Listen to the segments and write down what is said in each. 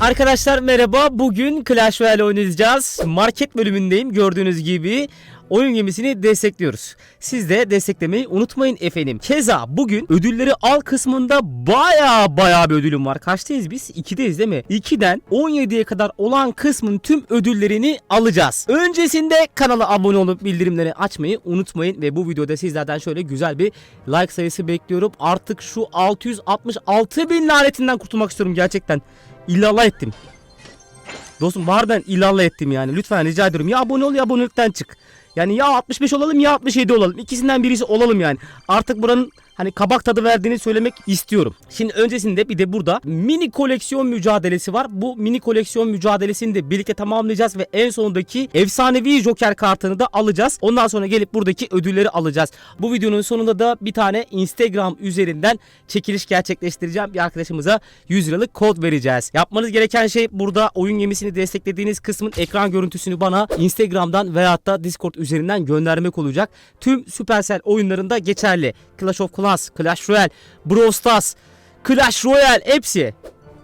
Arkadaşlar merhaba. Bugün Clash Royale oynayacağız. Market bölümündeyim. Gördüğünüz gibi oyun gemisini destekliyoruz. Siz de desteklemeyi unutmayın efendim. Keza bugün ödülleri al kısmında baya baya bir ödülüm var. Kaçtayız biz? 2'deyiz değil mi? 2'den 17'ye kadar olan kısmın tüm ödüllerini alacağız. Öncesinde kanala abone olup bildirimleri açmayı unutmayın ve bu videoda sizlerden şöyle güzel bir like sayısı bekliyorum. Artık şu 666 bin lanetinden kurtulmak istiyorum gerçekten. İllallah ettim. Dostum harbiden illallah ettim yani. Lütfen rica ediyorum. Ya abone ol ya abonelikten çık. Yani ya 65 olalım ya 67 olalım. İkisinden birisi olalım yani. Artık buranın hani kabak tadı verdiğini söylemek istiyorum. Şimdi öncesinde bir de burada mini koleksiyon mücadelesi var. Bu mini koleksiyon mücadelesini de birlikte tamamlayacağız ve en sonundaki efsanevi Joker kartını da alacağız. Ondan sonra gelip buradaki ödülleri alacağız. Bu videonun sonunda da bir tane Instagram üzerinden çekiliş gerçekleştireceğim. Bir arkadaşımıza 100 liralık kod vereceğiz. Yapmanız gereken şey burada oyun gemisini desteklediğiniz kısmın ekran görüntüsünü bana Instagram'dan veyahut da Discord üzerinden göndermek olacak. Tüm Supercell oyunlarında geçerli. Clash of Clans, Clash Royale, Brawl Stars, Clash Royale hepsi.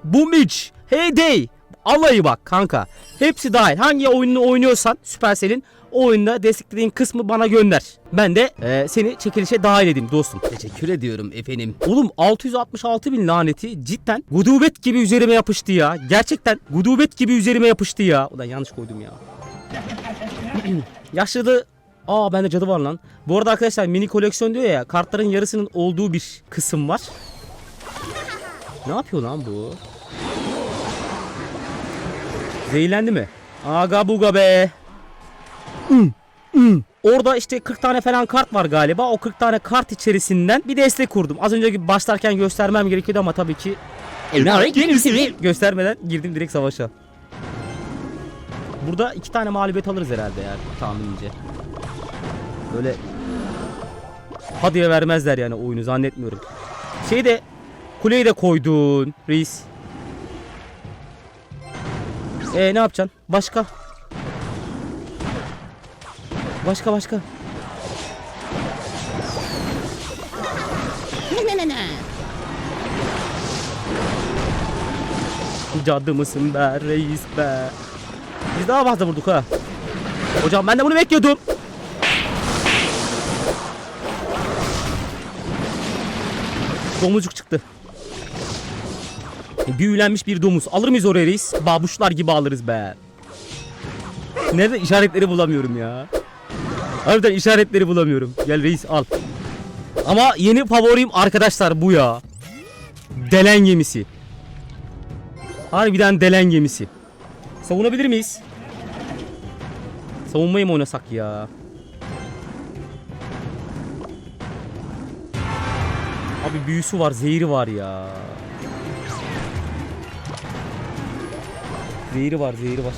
Boomage, Heyday, alayı bak kanka. Hepsi dahil. Hangi oyununu oynuyorsan Supercell'in o oyunda desteklediğin kısmı bana gönder. Ben de e, seni çekilişe dahil edeyim dostum. Teşekkür ediyorum efendim. Oğlum 666 bin laneti cidden gudubet gibi üzerime yapıştı ya. Gerçekten gudubet gibi üzerime yapıştı ya. Ulan yanlış koydum ya. Yaşlı Aa bende cadı var lan. Bu arada arkadaşlar mini koleksiyon diyor ya kartların yarısının olduğu bir kısım var. Ne yapıyor lan bu? Zehirlendi mi? Aga buga be. Hmm, hmm. Orada işte 40 tane falan kart var galiba. O 40 tane kart içerisinden bir destek kurdum. Az önceki başlarken göstermem gerekiyordu ama tabii ki göstermeden girdim direkt savaşa. Burada iki tane mağlubiyet alırız herhalde ya tahminimce. Böyle ha vermezler yani oyunu zannetmiyorum. Şey de kuleyi de koydun reis. E ne yapacaksın? Başka? Başka başka. Cadı mısın be reis be. Biz daha fazla vurduk ha. Hocam ben de bunu bekliyordum. Domuzcuk çıktı. Büyülenmiş bir domuz. Alır mıyız oraya reis? Babuşlar gibi alırız be. Nerede işaretleri bulamıyorum ya. Harbiden işaretleri bulamıyorum. Gel reis al. Ama yeni favorim arkadaşlar bu ya. Delen gemisi. Harbiden delen gemisi. Savunabilir miyiz? Savunmayı mı oynasak ya? Abi büyüsü var, zehri var ya. Zehri var, zehri var.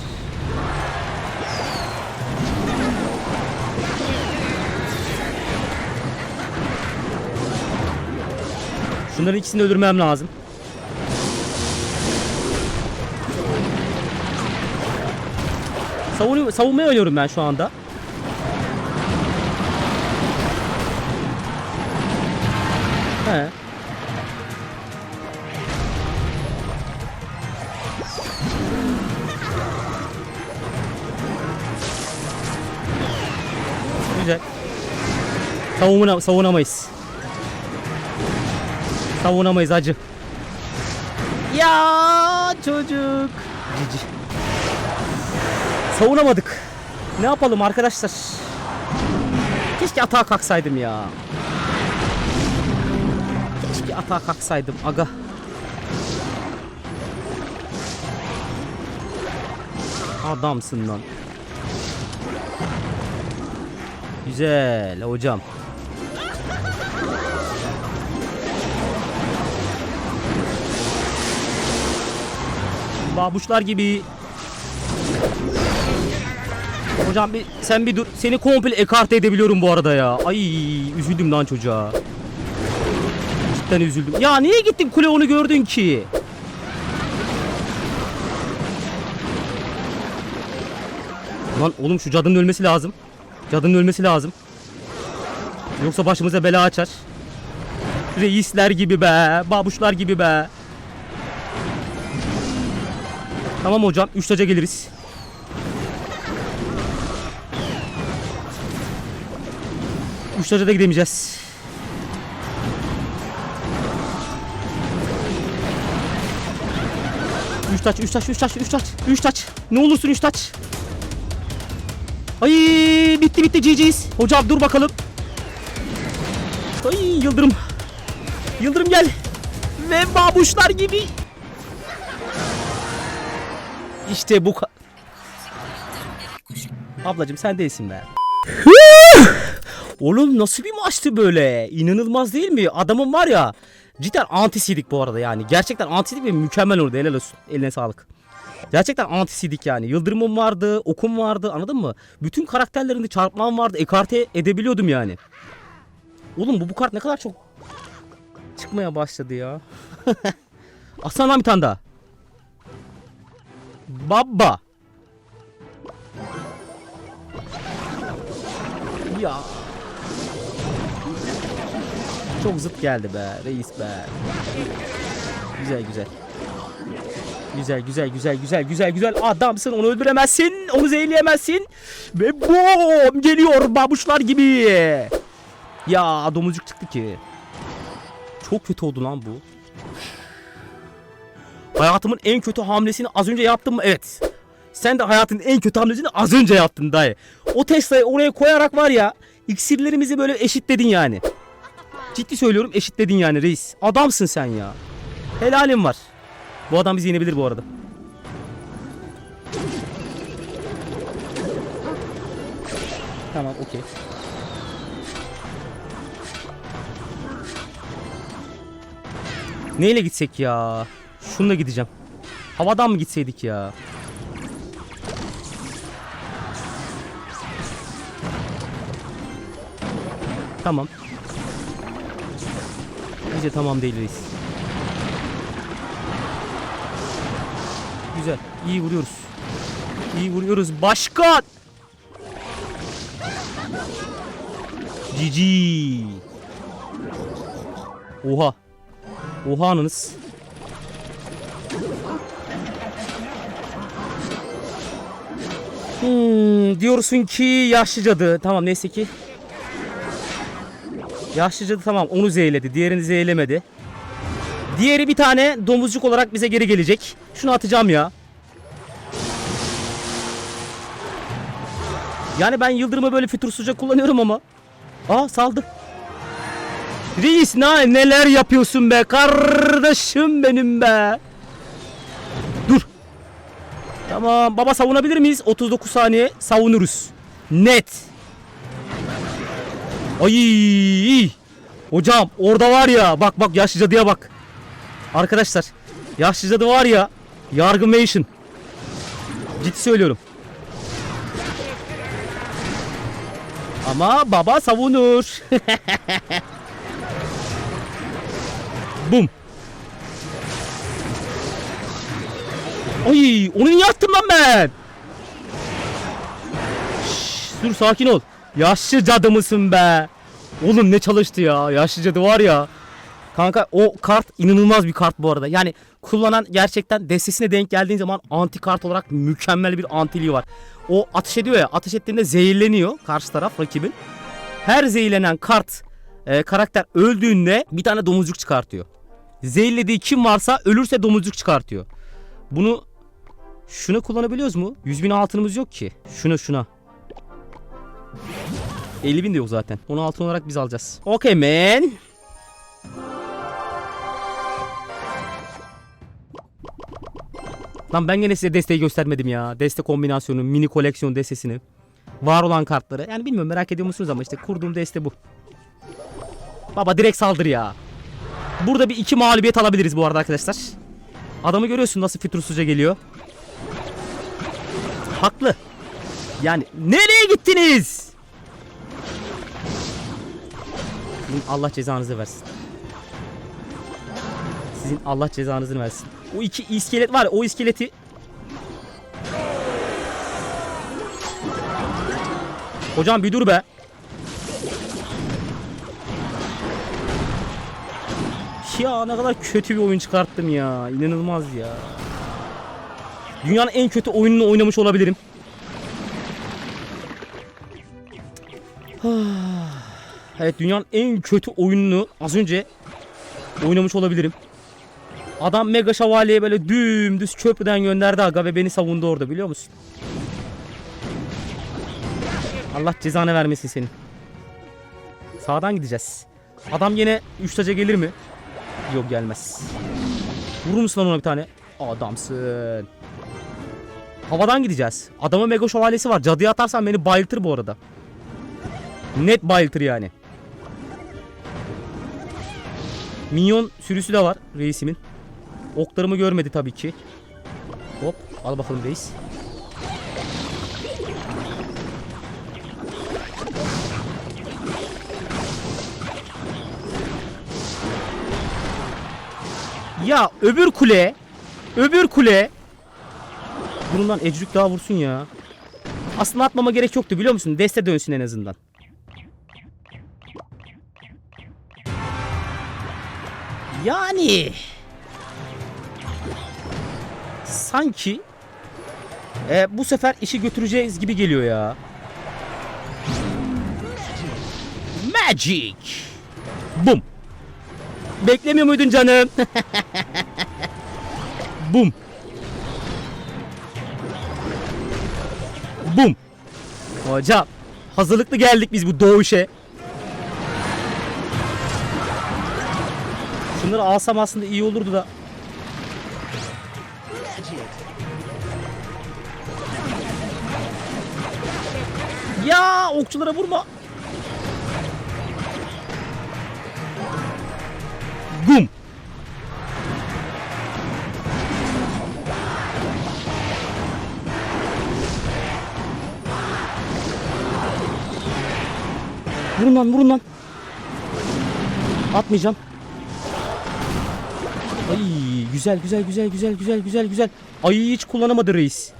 Şunların ikisini öldürmem lazım. Savunu savunmaya oynuyorum ben şu anda. Savunma, savunamayız. Savunamayız acı. Ya çocuk. Cici. Savunamadık. Ne yapalım arkadaşlar? Keşke atağa kalksaydım ya. Keşke atağa kalksaydım aga. Adamsın lan. Güzel hocam. Babuşlar gibi. Hocam bir sen bir dur. Seni komple ekarte edebiliyorum bu arada ya. Ay üzüldüm lan çocuğa. Cidden üzüldüm. Ya niye gittin kule onu gördün ki? Lan oğlum şu cadının ölmesi lazım. Cadının ölmesi lazım. Yoksa başımıza bela açar. Reisler gibi be, babuşlar gibi be. Tamam hocam. 3 taca geliriz. Üç taca da gidemeyeceğiz. Üç taç, üç taç, üç taç, üç taç, üç taç. Ne olursun üç taç. Ay bitti bitti GG'yiz. Hocam dur bakalım. Ay Yıldırım. Yıldırım gel. Ve babuşlar gibi. İşte bu ka- Ablacım sen değilsin be. Oğlum nasıl bir maçtı böyle? İnanılmaz değil mi? Adamın var ya cidden antisiydik bu arada yani. Gerçekten antisiydik ve mükemmel oldu. Helal olsun. Eline sağlık. Gerçekten antisiydik yani. Yıldırımım vardı, okum vardı anladın mı? Bütün karakterlerinde çarpmam vardı. Ekarte edebiliyordum yani. Oğlum bu bu kart ne kadar çok çıkmaya başladı ya. Aslan lan bir tane daha. Baba. Ya. Çok zıt geldi be reis be. Güzel güzel. Güzel güzel güzel güzel güzel güzel adamsın onu öldüremezsin onu zehirleyemezsin ve bom geliyor babuşlar gibi ya domuzcuk çıktı ki çok kötü oldu lan bu hayatımın en kötü hamlesini az önce yaptım mı? Evet. Sen de hayatın en kötü hamlesini az önce yaptın dayı. O Tesla'yı oraya koyarak var ya iksirlerimizi böyle eşitledin yani. Ciddi söylüyorum eşitledin yani reis. Adamsın sen ya. Helalim var. Bu adam bizi yenebilir bu arada. Tamam okey. Neyle gitsek ya? Şununla gideceğim. Havadan mı gitseydik ya? Tamam. Bence tamam değil reis. Güzel. İyi vuruyoruz. İyi vuruyoruz. Başkan! Cici. Oha. Oha anınız. Hmm, diyorsun ki yaşlı cadı. Tamam neyse ki. Yaşlı cadı tamam onu zeyledi. Diğerini zeylemedi. Diğeri bir tane domuzcuk olarak bize geri gelecek. Şunu atacağım ya. Yani ben yıldırımı böyle fütursuzca kullanıyorum ama. Aa saldı. Reis ne, neler yapıyorsun be kardeşim benim be. Tamam baba savunabilir miyiz? 39 saniye savunuruz. Net. Ay. Hocam orada var ya bak bak yaşlı cadıya bak. Arkadaşlar yaşlı cadı var ya yargımation. Ciddi söylüyorum. Ama baba savunur. Bum. Ay onu niye attım lan ben? Şşş, dur sakin ol. Yaşlı cadı mısın be? Oğlum ne çalıştı ya. Yaşlı cadı var ya. Kanka o kart inanılmaz bir kart bu arada. Yani kullanan gerçekten destesine denk geldiğin zaman anti kart olarak mükemmel bir antiliği var. O ateş ediyor ya ateş ettiğinde zehirleniyor karşı taraf rakibin. Her zehirlenen kart e, karakter öldüğünde bir tane domuzcuk çıkartıyor. Zehirlediği kim varsa ölürse domuzcuk çıkartıyor. Bunu şunu kullanabiliyoruz mu? 100 bin altınımız yok ki. Şuna şuna. 50 bin de yok zaten. Onu altın olarak biz alacağız. Okay man. Lan ben gene size desteği göstermedim ya. Deste kombinasyonu, mini koleksiyon destesini. Var olan kartları. Yani bilmiyorum merak ediyor musunuz ama işte kurduğum deste bu. Baba direkt saldır ya. Burada bir iki mağlubiyet alabiliriz bu arada arkadaşlar. Adamı görüyorsun nasıl fütursuzca geliyor. Haklı. Yani nereye gittiniz? Sizin Allah cezanızı versin. Sizin Allah cezanızı versin. O iki iskelet var ya, o iskeleti Hocam bir dur be. Ya ne kadar kötü bir oyun çıkarttım ya. İnanılmaz ya. Dünyanın en kötü oyununu oynamış olabilirim. Evet dünyanın en kötü oyununu az önce oynamış olabilirim. Adam mega şövalyeyi böyle dümdüz köprüden gönderdi aga ve beni savundu orada biliyor musun? Allah cezanı vermesin senin. Sağdan gideceğiz. Adam yine 3 taca gelir mi? Yok gelmez. Vurur musun lan ona bir tane? Adamsın. Havadan gideceğiz. Adamın mega şövalyesi var. Cadıya atarsan beni bayıltır bu arada. Net bayıltır yani. Minyon sürüsü de var reisimin. Oklarımı görmedi tabii ki. Hop al bakalım reis. Ya öbür kule öbür kule Bundan ecrük daha vursun ya. Aslında atmama gerek yoktu biliyor musun? Deste dönsün en azından. Yani sanki e, bu sefer işi götüreceğiz gibi geliyor ya. Magic. Bum. Beklemiyor muydun canım? Bum. Bum. Hocam hazırlıklı geldik biz bu doğuşe. Şunları alsam aslında iyi olurdu da. Ya okçulara vurma. Vurun lan vurun lan. Atmayacağım. Ay güzel güzel güzel güzel güzel güzel güzel. Ay hiç kullanamadı reis.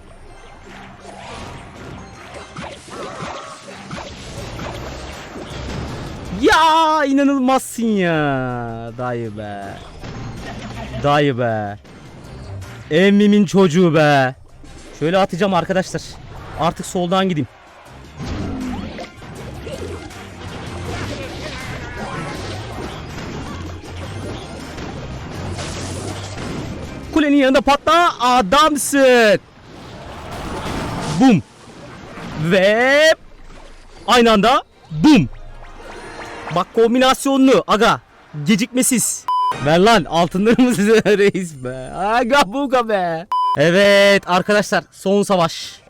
Ya inanılmazsın ya. Dayı be. Dayı be. Emmimin çocuğu be. Şöyle atacağım arkadaşlar. Artık soldan gideyim. Kulenin yanında patla adamsın. Bum. Ve aynı anda bum. Bak kombinasyonlu aga. Gecikmesiz. Ver lan altınlarımızı reis be. Aga buga be. Evet arkadaşlar son savaş.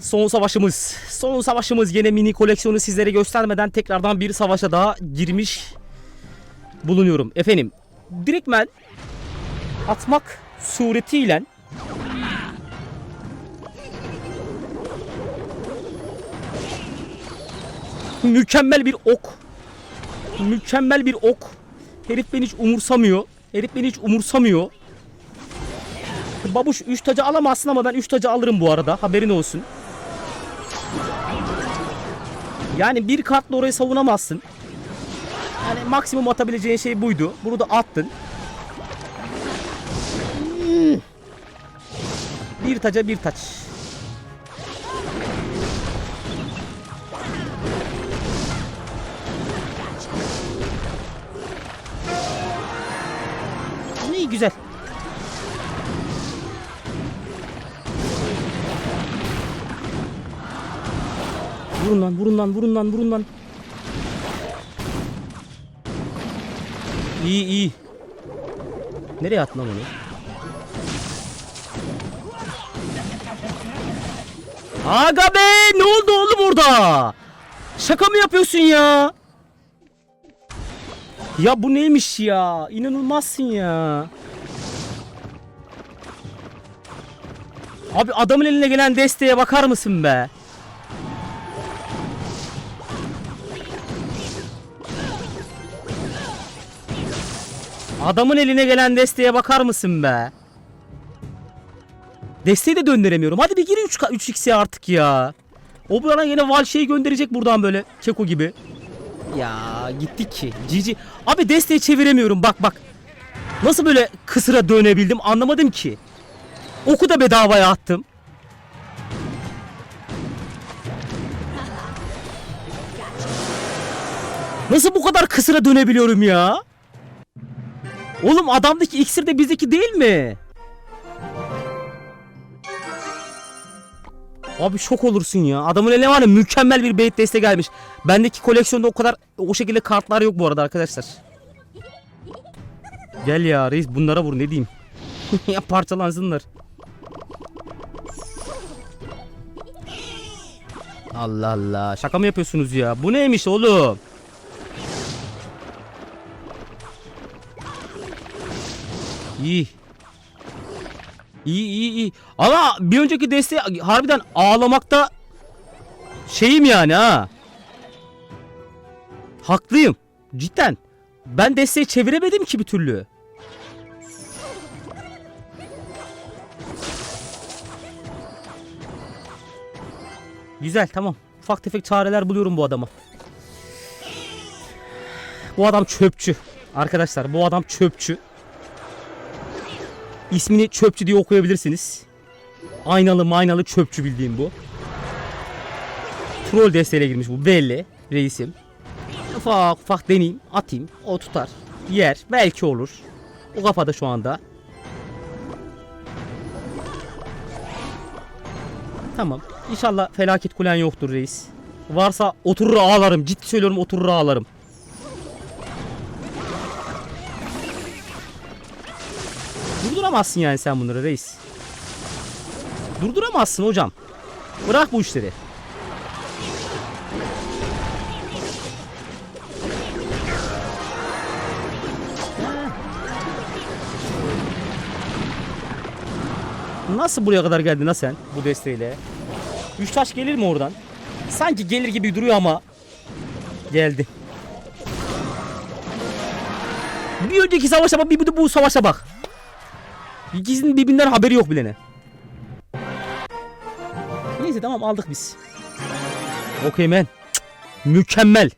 Son savaşımız. Son savaşımız yine mini koleksiyonu sizlere göstermeden tekrardan bir savaşa daha girmiş bulunuyorum. Efendim direktmen atmak suretiyle mükemmel bir ok. Mükemmel bir ok. Herif beni hiç umursamıyor. Herif beni hiç umursamıyor. Babuş 3 tacı alamazsın ama ben 3 tacı alırım bu arada. Haberin olsun. Yani bir kartla orayı savunamazsın. Yani maksimum atabileceğin şey buydu. Bunu da attın. Bir taca bir taç. İyi güzel. Vurun lan vurun lan vurun lan vurun lan. İyi iyi. Nereye attın onu? Aga be ne oldu oğlum orada? Şaka mı yapıyorsun ya? Ya bu neymiş ya? İnanılmazsın ya. Abi adamın eline gelen desteğe bakar mısın be? Adamın eline gelen desteğe bakar mısın be? Desteği de döndüremiyorum. Hadi bir gir 3 3x'e artık ya. O bana yine Val şeyi gönderecek buradan böyle. Keko gibi. Ya gittik ki. Cici. Abi desteği çeviremiyorum bak bak. Nasıl böyle kısıra dönebildim anlamadım ki. Oku da bedavaya attım. Nasıl bu kadar kısıra dönebiliyorum ya? Oğlum adamdaki iksir de bizdeki değil mi? Abi şok olursun ya. Adamın eline var ya mükemmel bir bait deste gelmiş. Bendeki koleksiyonda o kadar o şekilde kartlar yok bu arada arkadaşlar. Gel ya reis bunlara vur ne diyeyim. ya parçalansınlar. Allah Allah. Şaka mı yapıyorsunuz ya? Bu neymiş oğlum? İyi. İyi iyi iyi. Ama bir önceki desteği harbiden ağlamakta şeyim yani ha. Haklıyım. Cidden. Ben desteği çeviremedim ki bir türlü. Güzel tamam. Ufak tefek çareler buluyorum bu adama. Bu adam çöpçü. Arkadaşlar bu adam çöpçü. İsmini çöpçü diye okuyabilirsiniz. Aynalı maynalı çöpçü bildiğim bu. Troll desteğiyle girmiş bu belli reisim. Ufak ufak deneyeyim atayım o tutar. Yer belki olur. O kafada şu anda. Tamam. İnşallah felaket kulen yoktur reis. Varsa oturur ağlarım. Ciddi söylüyorum oturur ağlarım. Durduramazsın yani sen bunları reis. Durduramazsın hocam. Bırak bu işleri. Nasıl buraya kadar geldin ha sen bu desteğiyle? Üç taş gelir mi oradan? Sanki gelir gibi duruyor ama geldi. Bir önceki savaşa bak bir de bu savaşa bak. İkisinin birbirinden haberi yok bilene. Neyse tamam aldık biz. Okey men. Mükemmel.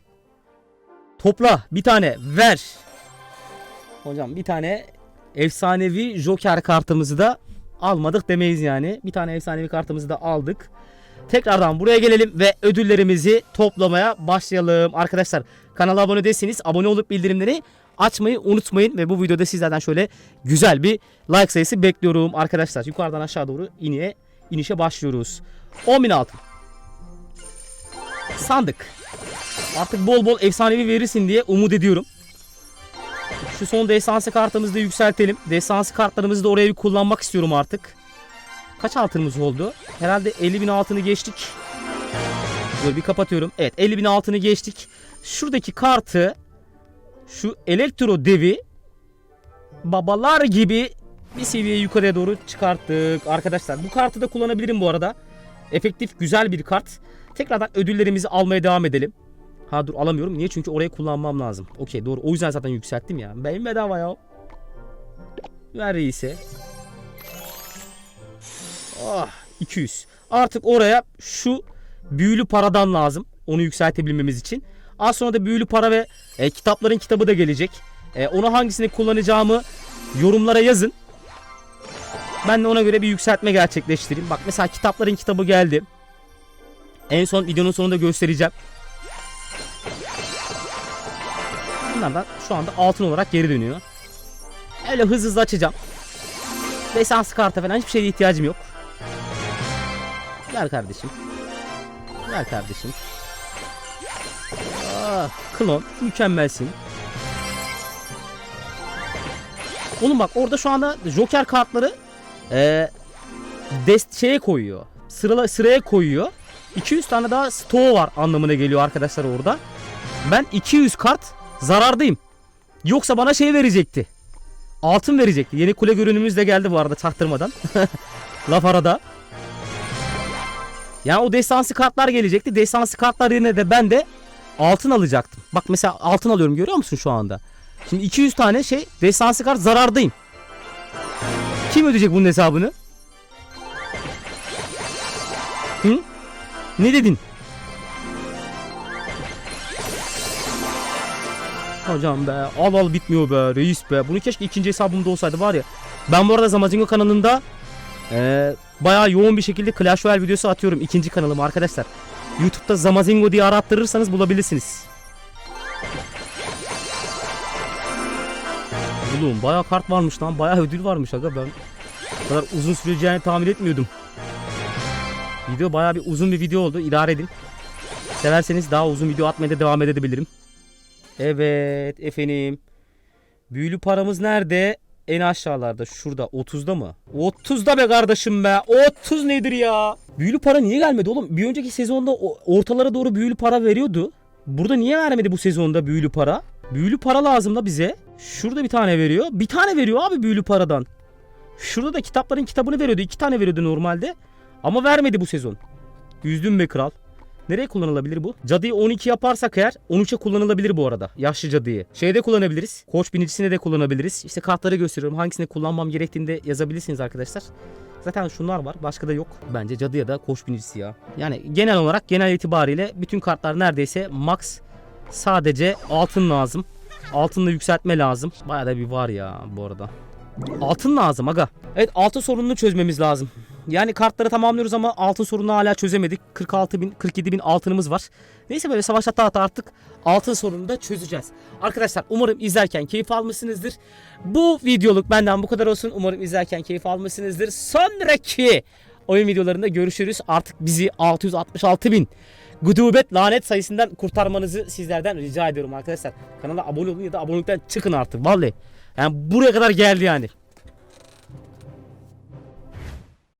Topla bir tane ver. Hocam bir tane efsanevi Joker kartımızı da almadık demeyiz yani. Bir tane efsanevi kartımızı da aldık. Tekrardan buraya gelelim ve ödüllerimizi toplamaya başlayalım. Arkadaşlar kanala abone değilseniz abone olup bildirimleri açmayı unutmayın. Ve bu videoda sizlerden şöyle güzel bir like sayısı bekliyorum arkadaşlar. Yukarıdan aşağı doğru iniye, inişe başlıyoruz. 10.000 altın. Sandık. Artık bol bol efsanevi verirsin diye umut ediyorum. Şu son destansı kartımızı da yükseltelim. Destansı kartlarımızı da oraya bir kullanmak istiyorum artık. Kaç altınımız oldu? Herhalde 50 bin altını geçtik. Dur bir kapatıyorum. Evet 50 bin altını geçtik. Şuradaki kartı şu elektro devi babalar gibi bir seviye yukarıya doğru çıkarttık. Arkadaşlar bu kartı da kullanabilirim bu arada. Efektif güzel bir kart. Tekrardan ödüllerimizi almaya devam edelim. Ha dur alamıyorum. Niye? Çünkü orayı kullanmam lazım. Okey doğru. O yüzden zaten yükselttim ya. Benim bedava ya. Ver reise. Ah 200. Artık oraya şu büyülü paradan lazım. Onu yükseltebilmemiz için. Az sonra da büyülü para ve e, kitapların kitabı da gelecek. E, onu hangisini kullanacağımı yorumlara yazın. Ben de ona göre bir yükseltme gerçekleştireyim. Bak mesela kitapların kitabı geldi. En son videonun sonunda göstereceğim. Bunlardan şu anda altın olarak geri dönüyor. Öyle hızlı hızlı açacağım. Desans karta falan hiçbir şeye ihtiyacım yok. Ver kardeşim. Ver kardeşim. Ah, klon mükemmelsin. Oğlum bak orada şu anda Joker kartları e, dest şeye koyuyor. Sırala, sıraya koyuyor. 200 tane daha stoğu var anlamına geliyor arkadaşlar orada. Ben 200 kart zarardayım. Yoksa bana şey verecekti. Altın verecekti. Yeni kule görünümümüz de geldi bu arada çaktırmadan. Laf arada. Yani o destansı kartlar gelecekti. Destansı kartlar yerine de ben de altın alacaktım. Bak mesela altın alıyorum görüyor musun şu anda? Şimdi 200 tane şey destansı kart zarardayım. Kim ödeyecek bunun hesabını? Hı? Ne dedin? Hocam be al al bitmiyor be reis be. Bunu keşke ikinci hesabımda olsaydı var ya. Ben bu arada Zamazingo kanalında Ee, bayağı yoğun bir şekilde Clash Royale videosu atıyorum ikinci kanalıma arkadaşlar. YouTube'da Zamazingo diye arattırırsanız bulabilirsiniz. Oğlum bayağı kart varmış lan. Bayağı ödül varmış aga ben. Bu kadar uzun süreceğini tahmin etmiyordum. Video bayağı bir uzun bir video oldu. İdare edin. Severseniz daha uzun video atmaya da devam edebilirim. Evet efendim. Büyülü paramız nerede? En aşağılarda. Şurada. 30'da mı? 30'da be kardeşim be. 30 nedir ya? Büyülü para niye gelmedi oğlum? Bir önceki sezonda ortalara doğru büyülü para veriyordu. Burada niye vermedi bu sezonda büyülü para? Büyülü para lazım da bize. Şurada bir tane veriyor. Bir tane veriyor abi büyülü paradan. Şurada da kitapların kitabını veriyordu. İki tane veriyordu normalde. Ama vermedi bu sezon. Üzdün be kral. Nereye kullanılabilir bu? Cadıyı 12 yaparsak eğer 13'e kullanılabilir bu arada. Yaşlı cadıyı. Şeyde kullanabiliriz. Koç binicisine de kullanabiliriz. İşte kartları gösteriyorum. Hangisini kullanmam gerektiğini de yazabilirsiniz arkadaşlar. Zaten şunlar var. Başka da yok. Bence cadı ya da koç binicisi ya. Yani genel olarak genel itibariyle bütün kartlar neredeyse max. Sadece altın lazım. Altınla yükseltme lazım. Bayağı da bir var ya bu arada. Altın lazım aga. Evet altın sorununu çözmemiz lazım. Yani kartları tamamlıyoruz ama altın sorununu hala çözemedik. 46 bin, 47 bin altınımız var. Neyse böyle savaş hatta artık altın sorununu da çözeceğiz. Arkadaşlar umarım izlerken keyif almışsınızdır. Bu videoluk benden bu kadar olsun. Umarım izlerken keyif almışsınızdır. Sonraki oyun videolarında görüşürüz. Artık bizi 666 bin gudubet lanet sayısından kurtarmanızı sizlerden rica ediyorum arkadaşlar. Kanala abone olun ya da abonelikten çıkın artık vallahi. Yani buraya kadar geldi yani.